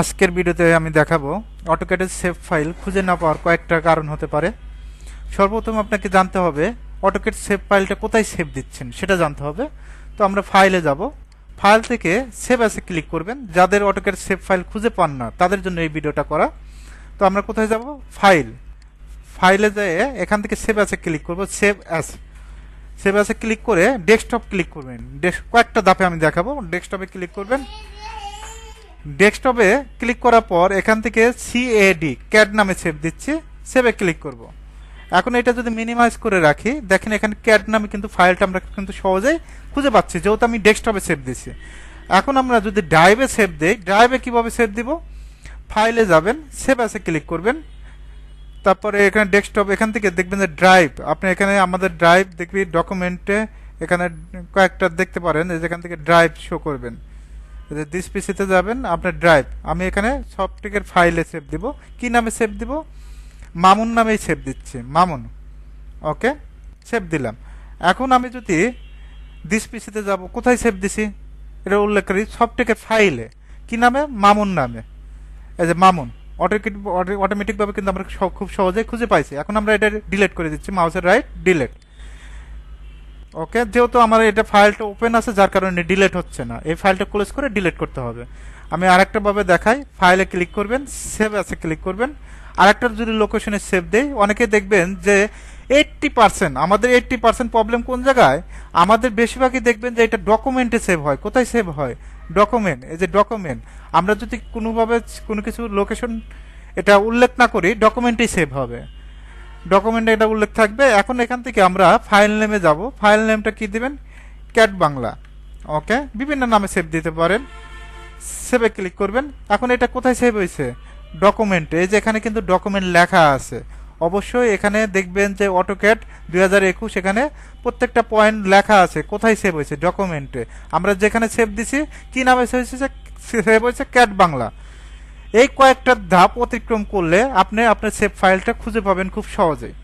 আজকের ভিডিওতে আমি দেখাবো অটোক্যাটের সেভ ফাইল খুঁজে না পাওয়ার কয়েকটা কারণ হতে পারে। সর্বপ্রথম আপনাকে জানতে হবে অটোক্যাট সেভ ফাইলটা কোথায় সেভ দিচ্ছেন সেটা জানতে হবে। তো আমরা ফাইলে যাব। ফাইল থেকে সেভ অ্যাসে ক্লিক করবেন। যাদের অটোক্যাট সেভ ফাইল খুঁজে পান না, তাদের জন্য এই ভিডিওটা করা। তো আমরা কোথায় যাব? ফাইল ফাইলে যেয়ে এখান থেকে সেভ অ্যাসে ক্লিক করব সেভ অ্যাস সেভ অ্যাসে ক্লিক করে ডেস্কটপ ক্লিক করবেন। ডেস্ক কয়েকটা ধাপে আমি দেখাবো। ডেস্কটপে ক্লিক করবেন। ডেস্কটপে ক্লিক করার পর এখান থেকে সিএডি ক্যাড নামে সেভ দিচ্ছি সেভে ক্লিক করব। এখন এটা যদি মিনিমাইজ করে রাখি, দেখেন এখানে ক্যাড নামে কিন্তু ফাইলটা আমরা কিন্তু সহজেই খুঁজে পাচ্ছি, যেহেতু আমি ডেস্কটপে সেভ দিছি এখন আমরা যদি ড্রাইভে সেভ দিই ড্রাইভে কীভাবে সেভ দিব? ফাইলে যাবেন সেভ আছে ক্লিক করবেন। তারপরে এখানে ডেস্কটপ, এখান থেকে দেখবেন যে ড্রাইভ আপনি এখানে আমাদের ড্রাইভ দেখবি ডকুমেন্টে এখানে কয়েকটা দেখতে পারেন যেখান থেকে ড্রাইভ শো করবেন। দিস পিসিতে যাবেন, আপনার ড্রাইভ আমি এখানে সফটটেকের ফাইলে সেভ দিব। কি নামে সেভ দিব? মামুন নামেই সেভ দিচ্ছি। মামুন। ওকে? সেভ দিলাম। এখন আমি যদি দিস পিসিতে যাব, কোথায় সেভ দিছি? এটা উল্লেখ করি সফটটেকের ফাইলে কি নামে? মামুন নামে। এই যে মামুন। অটোমেটিকভাবে কিন্তু আমরা খুব সহজেই খুঁজে পাইছি। এখন আমরা এটা ডিলেট করে দিচ্ছি মাউসের রাইট ডিলিট ওকে, যেহেতু আমার এটা ফাইলটা ওপেন আছে, যার কারণে ডিলেট হচ্ছে না। এই ফাইলটা ক্লোজ করে ডিলেট করতে হবে। আমি আরেকটা ভাবে দেখাই। ফাইলে ক্লিক করবেন সেভ আছে ক্লিক করবেন। আরেকটা যদি লোকেশনে সেভ দেই, অনেকে দেখবেন যে এইটটি পার্সেন্ট আমাদের এইটটি পার্সেন্ট প্রবলেম কোন জায়গায়? আমাদের বেশিরভাগই দেখবেন যে এটা ডকুমেন্টে সেভ হয়। কোথায় সেভ হয়? ডকুমেন্ট এই যে ডকুমেন্ট আমরা যদি কোনোভাবে কোনো কিছু লোকেশন এটা উল্লেখ না করি ডকুমেন্টেই সেভ হবে। ডকুমেন্টে এটা উল্লেখ থাকবে। এখন এখান থেকে আমরা ফাইল নেমে যাব। ফাইল নেমটা কি দিবেন? ক্যাট বাংলা। ওকে বিভিন্ন নামে সেভ দিতে পারেন। সেভে ক্লিক করবেন। এখন এটা কোথায় সেভ হয়েছে? ডকুমেন্টে এই যে এখানে কিন্তু ডকুমেন্ট লেখা আছে। অবশ্যই এখানে দেখবেন যে অটোক্যাট দুই হাজার একুশ এখানে প্রত্যেকটা পয়েন্ট লেখা আছে। কোথায় সেভ হয়েছে? ডকুমেন্টে আমরা যেখানে সেভ দিছি, কি নামে সেভ হয়েছে? সেভ হয়েছে ক্যাট বাংলা। এই কয়েকটা ধাপ অতিক্রম করলে আপনি আপনার সেভ ফাইলটা খুঁজে পাবেন খুব সহজেই।